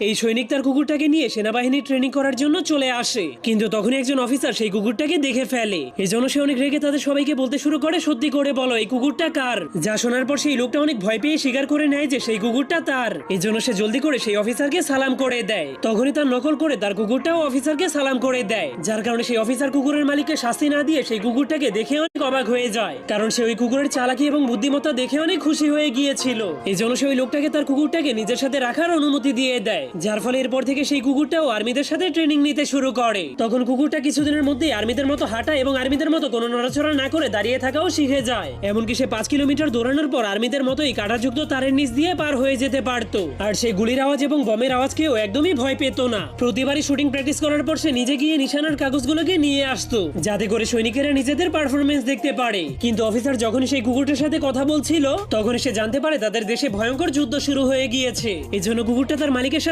এই সৈনিক তার কুকুরটাকে নিয়ে সেনাবাহিনী ট্রেনিং করার জন্য চলে আসে। কিন্তু তখনই একজন অফিসার সেই কুকুরটাকে দেখে ফেলে। এজন্য সে অনেক রেগে তাদের সবাইকে বলতে শুরু করে, সত্যি করে বলো, এই কুকুরটা কার? যা শোনার পর সেই লোকটা অনেক ভয় পেয়ে স্বীকার করে নেয় যে সেই কুকুরটা তার। এজন্য সে জলদি করে সেই অফিসারকে সালাম করে দেয়। তখনই তার নকল করে তার কুকুরটাও অফিসারকে সালাম করে দেয়। যার কারণে সেই অফিসার কুকুরের মালিককে শাস্তি না দিয়ে সেই কুকুরটাকে দেখে অনেক অবাক হয়ে যায়। কারণ সে ওই কুকুরের চালাকি এবং বুদ্ধিমত্তা দেখে অনেক খুশি হয়ে গিয়েছিল। এই জন্য সে ওই লোকটাকে তার কুকুরটাকে নিজের সাথে রাখার অনুমতি দিয়ে দেয়। যার ফলে এরপর থেকে সেই কুকুরটাও আর্মিদের সাথে ট্রেনিং নিতে শুরু করে। তখন কুকুরটা কিছুদিনের মধ্যে আর্মিদের মতো হাঁটা এবং আর্মিদের মতো কোনো নড়াচড়া না করে দাঁড়িয়ে থাকাও শিখে যায়। এমনকি সে পাঁচ কিলোমিটার দৌড়ানোর পর আর্মিদের মতোই কাঁটাযুক্ত তারের নিচ দিয়ে পার হয়ে যেতে পারতো। আর সেই গুলির আওয়াজ এবং বমের আওয়াজকেও একদমই ভয় পেত না। প্রতিবারই শুটিং প্র্যাকটিস করার পর সে নিজে গিয়ে নিশানার কাগজগুলোকে নিয়ে আসতো, যাতে করে সৈনিকেরা নিজেদের পারফরমেন্স দেখতে পারে। কিন্তু অফিসার যখন সেই কুকুরটার সাথে কথা বলছিল তখন সে জানতে পারে তাদের দেশে ভয়ঙ্কর যুদ্ধ শুরু হয়ে গিয়েছে। এজন্য কুকুরটা তার মালিকের সাথে